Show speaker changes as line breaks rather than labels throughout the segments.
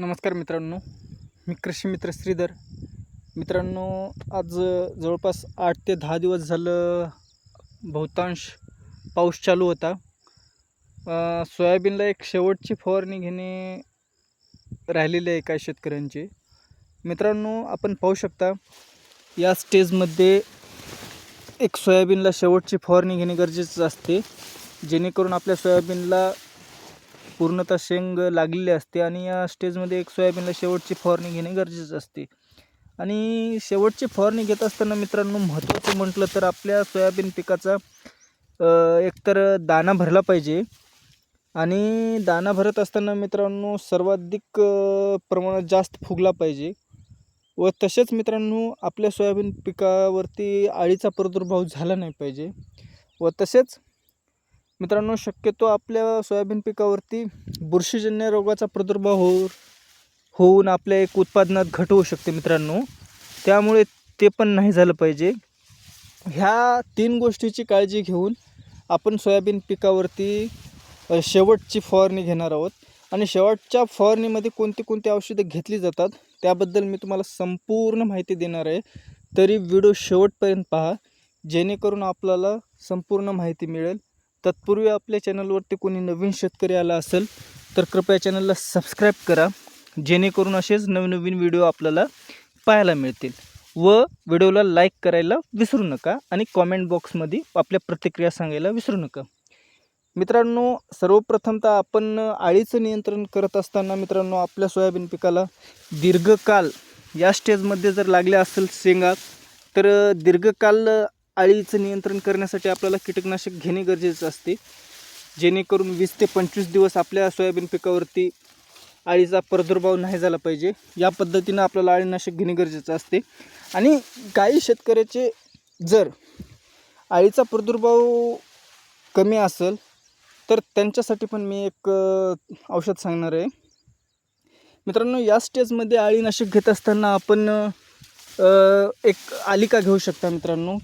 नमस्कार मित्रांनो मी कृषी मित्र श्रीधर. मित्रांनो आज जवळपास आठ ते दहा दिवस झालं बहुतांश पाऊस चालू होता. सोयाबीनला एक शेवटची फवारणी घेणे राहिलेली आहे काही शेतकऱ्यांची. मित्रांनो आपण पाहू शकता या स्टेजमध्ये एक सोयाबीनला शेवटची फवारणी घेणे गरजेचं असते. जेणेकरून आपल्या सोयाबीनला पूर्णतः शेंग लागलेली असते आणि या स्टेजमध्ये एक सोयाबीनला शेवटची फवारणी घेणे गरजेचं असते. आणि शेवटची फवारणी घेत असताना मित्रांनो महत्त्वाचं म्हटलं तर आपल्या सोयाबीन पिकाचा एकतर दाना भरला पाहिजे. आणि दाना भरत असताना मित्रांनो सर्वाधिक प्रमाणात जास्त फुगला पाहिजे. व तसेच मित्रांनो आपल्या सोयाबीन पिकावरती आळीचा प्रादुर्भाव झाला नाही पाहिजे. व तसेच मित्रांनो शक्यतो आपल्या सोयाबीन पिकावरती बुरशीजन्य रोगाचा प्रादुर्भाव होऊ होऊन आपल्या एक उत्पादनात घट होऊ शकते मित्रांनो. त्यामुळे ते पण नाही झालं पाहिजे. ह्या तीन गोष्टीची काळजी घेऊन आपण सोयाबीन पिकावरती शेवटची फवारणी घेणार आहोत. आणि शेवटच्या फवारणीमध्ये कोणती कोणती औषधं घेतली जातात त्याबद्दल मी तुम्हाला संपूर्ण माहिती देणार आहे. तरी व्हिडिओ शेवटपर्यंत पहा जेणेकरून आपल्याला संपूर्ण माहिती मिळेल. तत्पूर्वी आपल्या चॅनलवरती कोणी नवीन शेतकरी आला असेल तर कृपया चॅनलला सबस्क्राईब करा जेणेकरून असेच नवीन नवीन व्हिडिओ आपल्याला पाहायला मिळतील. व व्हिडिओला लाईक करायला विसरू नका आणि कॉमेंट बॉक्समध्ये आपल्या प्रतिक्रिया सांगायला विसरू नका. मित्रांनो सर्वप्रथमतः आपण आळीचं नियंत्रण करत असताना मित्रांनो आपल्या सोयाबीन पिकाला दीर्घकाल या स्टेजमध्ये जर लागल्या असेल शेंगा तर दीर्घकाल अळीचं नियंत्रण करण्यासाठी आपल्याला कीटकनाशक घेणे गरजेचं असते. जेणेकरून वीस ते पंचवीस दिवस आपल्या सोयाबीन पिकावरती अळीचा प्रादुर्भाव नाही झाला पाहिजे. या पद्धतीनं आपल्याला अळीनाशक घेणे गरजेचं असते. आणि काही शेतकऱ्याचे जर अळीचा प्रादुर्भाव कमी असेल तर त्यांच्यासाठी पण मी एक औषध सांगणार आहे. मित्रांनो या स्टेजमध्ये अळीनाशक घेत असताना आपण एक आलिका घेऊ शकता मित्रांनो.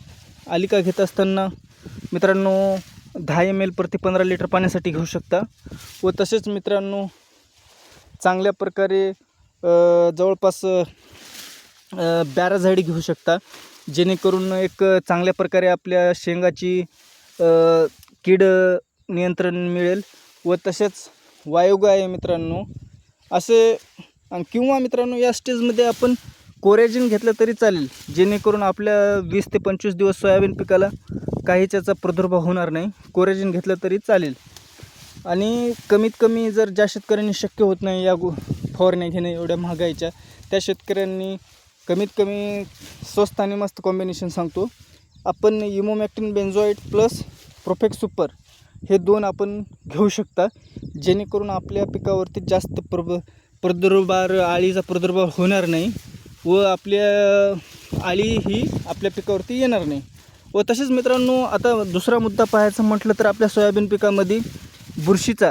आलिका घेत असताना मित्रांनो दहा एम एल प्रति पंधरा लिटर पाण्यासाठी घेऊ शकता. व तसेच मित्रांनो चांगल्या प्रकारे जवळपास जवळपास बॅराझाडी घेऊ शकता. जेणेकरून एक चांगल्या प्रकारे आपल्या शेंगाची कीड नियंत्रण मिळेल. व तसेच वायुग आहे मित्रांनो असे किंवा मित्रांनो या स्टेजमध्ये आपण कोरेजिन घेतलं तरी चालेल. जेणेकरून आपल्या वीस ते पंचवीस दिवस सोयाबीन पिकाला काहीच याचा प्रादुर्भाव होणार नाही. कोरेजिन घेतलं तरी चालेल. आणि कमीत कमी जर ज्या शेतकऱ्यांनी शक्य होत नाही या गो फवारण्या घेणे एवढ्या महागाईच्या त्या शेतकऱ्यांनी कमीत कमी स्वस्त आणि मस्त कॉम्बिनेशन सांगतो. आपण emamectin benzoate plus Profex super हे दोन आपण घेऊ शकता. जेणेकरून आपल्या पिकावरती जास्त प्रब प्रादुर्भाव आळीचा प्रादुर्भाव होणार नाही. व आपल्या आळी ही आपल्या पिकावरती येणार नाही. व तसेच मित्रांनो आता दुसरा मुद्दा पाहायचा म्हटलं तर आपल्या सोयाबीन पिकामध्ये बुरशीचा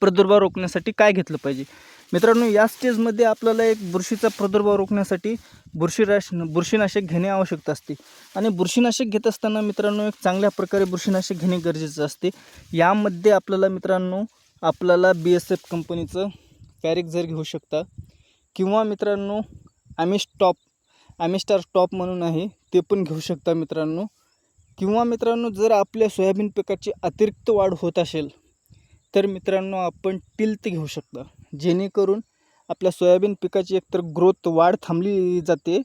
प्रादुर्भाव रोखण्यासाठी काय घेतलं पाहिजे? मित्रांनो या स्टेजमध्ये आपल्याला एक बुरशीचा प्रादुर्भाव रोखण्यासाठी बुरशीराश बुरशीनाशक घेणे आवश्यकता असते. आणि बुरशीनाशक घेत असताना मित्रांनो एक चांगल्या प्रकारे बुरशीनाशक घेणे गरजेचं असते. यामध्ये आपल्याला मित्रांनो आपल्याला बी एस एफ कंपनीचं पॅरिक जर घेऊ शकता किंवा मित्रांनो ॲमिस्टॉप टॉप ॲमिस्टार टॉप म्हणून आहे ते पण घेऊ शकता मित्रांनो. किंवा मित्रांनो जर आपल्या सोयाबीन पिकाची अतिरिक्त वाढ होत असेल तर मित्रांनो आपण टिल्त घेऊ शकता. जेणेकरून आपल्या सोयाबीन पिकाची एकतर ग्रोथ वाढ थांबली जाते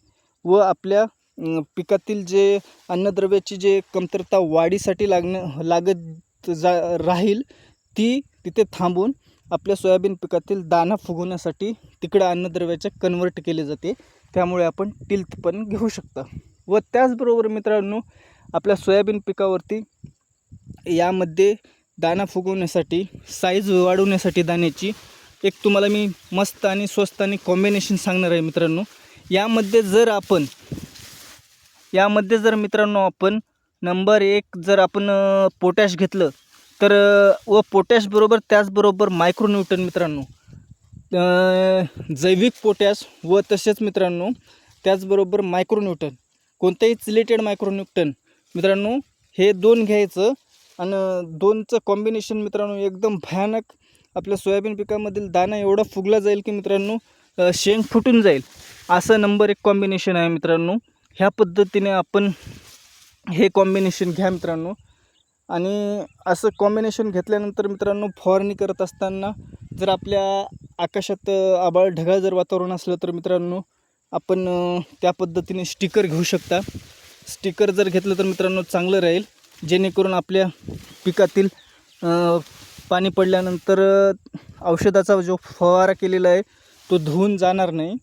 व आपल्या पिकातील जे अन्नद्रव्याची जे कमतरता वाढीसाठी लागणं लागत जा राहील ती तिथे थांबून आपल्या सोयाबीन पिकातील दाना फुगवण्यासाठी तिकडं अन्नद्रव्याचे कन्वर्ट केले जाते. त्यामुळे आपण टिल्थ पण घेऊ शकता. व त्याचबरोबर मित्रांनो आपल्या सोयाबीन पिकावरती यामध्ये दाना फुगवण्यासाठी साईज वाढवण्यासाठी दाण्याची एक तुम्हाला मी मस्त आणि स्वस्त आणि कॉम्बिनेशन सांगणार आहे मित्रांनो. यामध्ये जर आपण यामध्ये जर मित्रांनो आपण नंबर एक जर आपण पोटॅश घेतलं तर व पोटॅशबरोबर त्याचबरोबर मायक्रोन्यूटन मित्रांनो. जैविक पोटॅश व तसेच मित्रांनो त्याचबरोबर मायक्रोन्यूटन कोणत्याही चिलेटेड मायक्रोन्यूटन मित्रांनो हे दोन घ्यायचं आणि दोनचं कॉम्बिनेशन मित्रांनो एकदम भयानक आपल्या सोयाबीन पिकामधील दाणा एवढा फुगला जाईल की मित्रांनो शेंग फुटून जाईल. असं नंबर एक कॉम्बिनेशन आहे मित्रांनो. ह्या पद्धतीने आपण हे कॉम्बिनेशन घ्या मित्रांनो. आणि असं कॉम्बिनेशन घेतल्यानंतर मित्रांनो फवारणी करत असताना जर आपल्या आकाशात आबाळ आभाळ ढगाळ जर वातावरण असलं तर मित्रांनो आपण त्या पद्धतीने स्टिकर घेऊ शकता. स्टिकर जर घेतलं तर मित्रांनो चांगलं राहील. जेणेकरून आपल्या पिकातील पाणी पडल्यानंतर औषधाचा जो फवारा केलेला आहे तो धुवून जाणार नाही.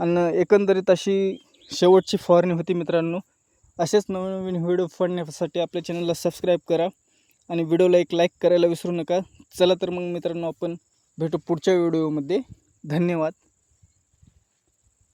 आणि एकंदरीत अशी शेवटची फवारणी होती मित्रांनो. असेच नवीन नवीन व्हिडिओ पडण्यासाठी आपल्या चॅनलला सबस्क्राईब करा आणि व्हिडिओला एक लाईक करायला विसरू नका. चला तर मग मित्रांनो आपण भेटू पुढच्या व्हिडिओमध्ये. धन्यवाद.